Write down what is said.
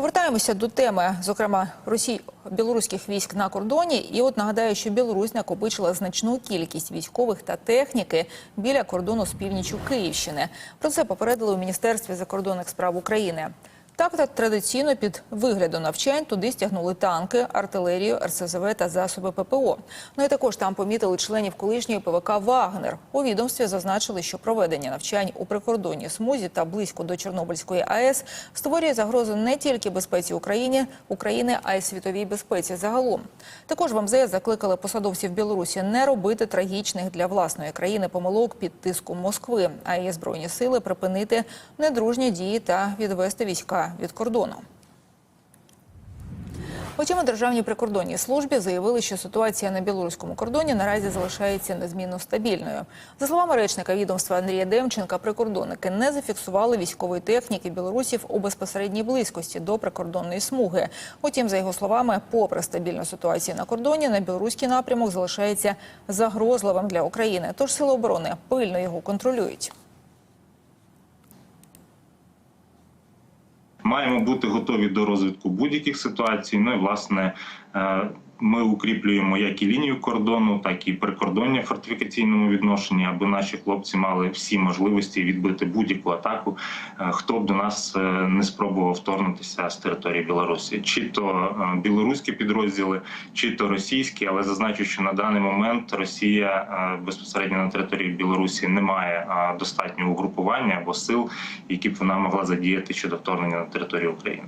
Повертаємося до теми, зокрема, росій білоруських військ на кордоні. І от нагадаю, що Білорусь накопичила значну кількість військових та техніки біля кордону з північю Київщини. Про це попередили у міністерстві закордонних справ України. Так, та традиційно під виглядом навчань туди стягнули танки, артилерію, РСЗВ та засоби ППО. Ну і також там помітили членів колишньої ПВК Вагнер. У відомстві зазначили, що проведення навчань у прикордонній смузі та близько до Чорнобильської АЕС створює загрозу не тільки безпеці України, України, а й світовій безпеці загалом. Також в МЗС закликали посадовців Білорусі не робити трагічних для власної країни помилок під тиском Москви, а її збройні сили припинити недружні дії та відвести війська від кордону. Утім, у Державній прикордонній службі заявили, що ситуація на білоруському кордоні наразі залишається незмінно стабільною. За словами речника відомства Андрія Демченка, прикордонники не зафіксували військової техніки білорусів у безпосередній близькості до прикордонної смуги. Утім, за його словами, попри стабільну ситуацію на кордоні, на білоруський напрямок залишається загрозливим для України. Тож сили оборони пильно його контролюють. Маємо бути готові до розвитку будь-яких ситуацій. Ну і власне е, ми укріплюємо як і лінію кордону, так і прикордоння в фортифікаційному відношенні, аби наші хлопці мали всі можливості відбити будь-яку атаку, е, хто б до нас е, не спробував вторгнутися з території Білорусі, чи то е, білоруські підрозділи, чи то російські. Але зазначу, що на даний момент Росія безпосередньо на території Білорусі не має достатнього угрупування або сил, які б вона могла задіяти щодо вторгнення на територію України.